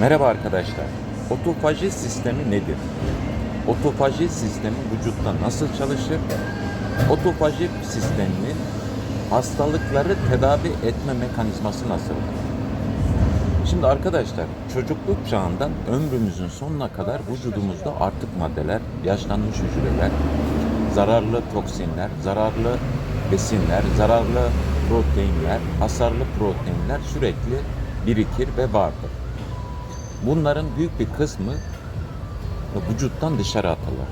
Merhaba arkadaşlar. Otofaji sistemi nedir? Otofaji sistemi vücutta nasıl çalışır? Otofaji sisteminin hastalıkları tedavi etme mekanizması nasıldır? Şimdi arkadaşlar çocukluk çağından ömrümüzün sonuna kadar vücudumuzda artık maddeler, yaşlanmış hücreler, zararlı toksinler, zararlı besinler, zararlı proteinler, hasarlı proteinler sürekli birikir ve vardır. Bunların büyük bir kısmı vücuttan dışarı atılır.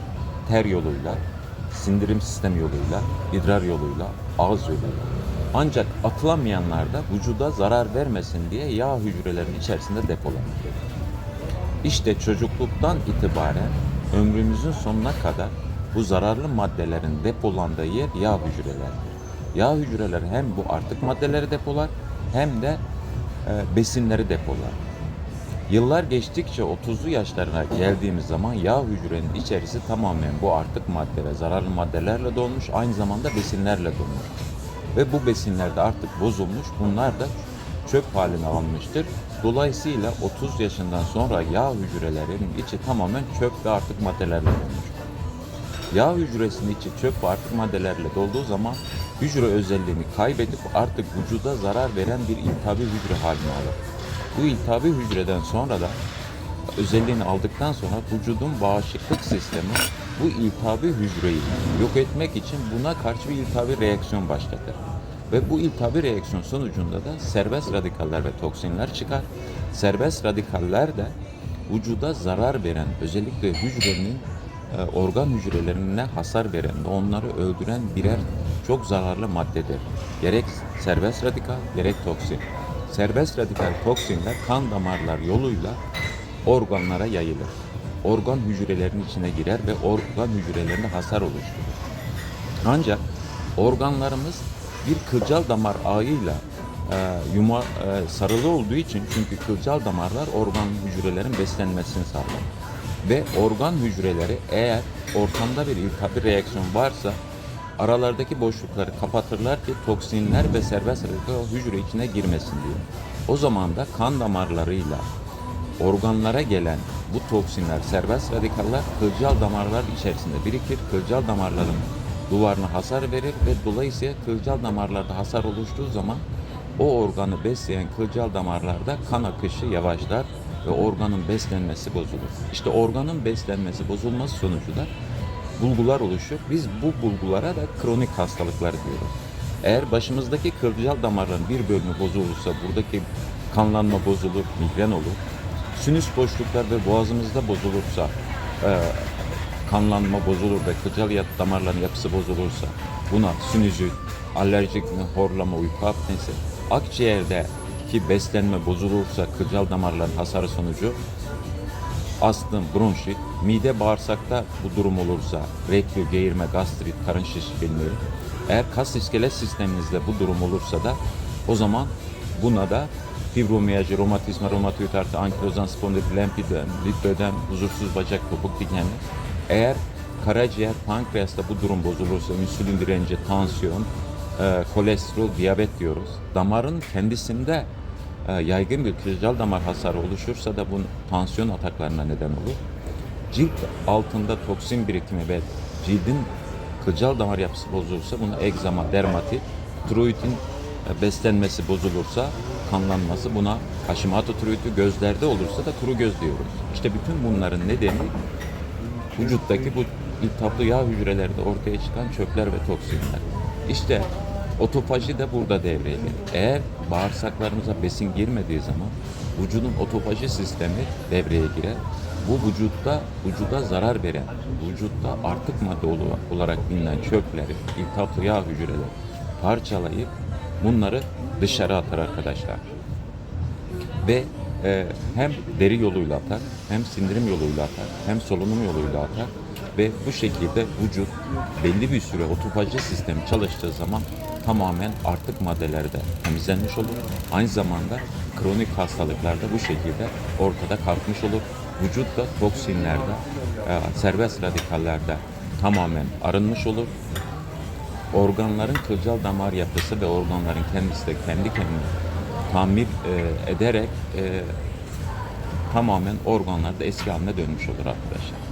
Ter yoluyla, sindirim sistemi yoluyla, idrar yoluyla, ağız yoluyla. Ancak atılamayanlar da vücuda zarar vermesin diye yağ hücrelerinin içerisinde depolanır. İşte çocukluktan itibaren ömrümüzün sonuna kadar bu zararlı maddelerin depolandığı yer yağ hücrelerdir. Yağ hücreleri hem bu artık maddeleri depolar hem de e, besinleri depolar. Yıllar geçtikçe 30'lu yaşlarına geldiğimiz zaman yağ hücrenin içerisi tamamen bu artık madde ve zararlı maddelerle dolmuş, aynı zamanda besinlerle dolmuş. Ve bu besinler de artık bozulmuş, bunlar da çöp haline almıştır. Dolayısıyla 30 yaşından sonra yağ hücrelerinin içi tamamen çöp ve artık maddelerle dolmuş. Yağ hücresinin içi çöp ve artık maddelerle dolduğu zaman hücre özelliğini kaybedip artık vücuda zarar veren bir iltihabi hücre haline alır. Bu iltihabi hücreden sonra da özelliğini aldıktan sonra vücudun bağışıklık sistemi bu iltihabi hücreyi yok etmek için buna karşı bir iltihabi reaksiyon başlatır. Ve bu iltihabi reaksiyon sonucunda da serbest radikaller ve toksinler çıkar. Serbest radikaller de vücuda zarar veren özellikle hücrenin e, organ hücrelerine hasar veren ve onları öldüren birer çok zararlı maddedir. Gerek serbest radikal gerek toksin. Serbest radikal toksinler kan damarlar yoluyla organlara yayılır. Organ hücrelerinin içine girer ve organ hücrelerinde hasar oluşturur. Ancak organlarımız bir kılcal damar ağıyla e, yuma, e, sarılı olduğu için çünkü kılcal damarlar organ hücrelerin beslenmesini sağlar. Ve organ hücreleri eğer ortamda bir iltihabi reaksiyon varsa aralardaki boşlukları kapatırlar ki toksinler ve serbest radikal hücre içine girmesin diye. O zaman da kan damarlarıyla organlara gelen bu toksinler, serbest radikaller kılcal damarlar içerisinde birikir. Kılcal damarların duvarına hasar verir ve dolayısıyla kılcal damarlarda hasar oluştuğu zaman o organı besleyen kılcal damarlarda kan akışı yavaşlar ve organın beslenmesi bozulur. İşte organın beslenmesi bozulması sonucu da bulgular oluşur. Biz bu bulgulara da kronik hastalıklar diyoruz. Eğer başımızdaki kılcal damarların bir bölümü bozulursa buradaki kanlanma bozulur, migren olur. Sinüs boşluklar ve boğazımızda bozulursa e, kanlanma bozulur ve kılcal yap- damarların yapısı bozulursa buna sinüzit, alerjik horlama, uyku apnesi, akciğerde ki beslenme bozulursa kılcal damarların hasarı sonucu astım, bronşit, mide bağırsakta bu durum olursa reflü, geğirme, gastrit, karın şişkinliği. Eğer kas iskelet sisteminizde bu durum olursa da o zaman buna da fibromiyalji, romatizma, romatoid artrit, ankilozan spondilit, lempidem, lipödem, huzursuz bacak, topuk dikenli. Eğer karaciğer, pankreasta bu durum bozulursa, insülin direnci, tansiyon, e, kolesterol, diyabet diyoruz. Damarın kendisinde yaygın bir kılcal damar hasarı oluşursa da bu tansiyon ataklarına neden olur. Cilt altında toksin birikimi ve cildin kılcal damar yapısı bozulursa buna egzama, dermatit, tiroidin e, beslenmesi bozulursa kanlanması buna Hashimoto tiroidi gözlerde olursa da kuru göz diyoruz. İşte bütün bunların nedeni vücuttaki bu iltihaplı yağ hücrelerde ortaya çıkan çöpler ve toksinler. İşte otofaji de burada devreye girer. Eğer bağırsaklarımıza besin girmediği zaman vücudun otofaji sistemi devreye girer. Bu vücutta vücuda zarar veren, vücutta artık madde olarak bilinen çöpleri, iltihaplı yağ hücreleri parçalayıp bunları dışarı atar arkadaşlar ve e, hem deri yoluyla atar, hem sindirim yoluyla atar, hem solunum yoluyla atar ve bu şekilde vücut belli bir süre otofaji sistemi çalıştığı zaman tamamen artık maddelerde temizlenmiş olur. Aynı zamanda kronik hastalıklarda bu şekilde ortada kalkmış olur. Vücut da toksinlerde, e, serbest radikallerde tamamen arınmış olur organların kılcal damar yapısı ve organların kendisi de kendi kendine tamir e, ederek e, tamamen organlarda eski haline dönmüş olur arkadaşlar.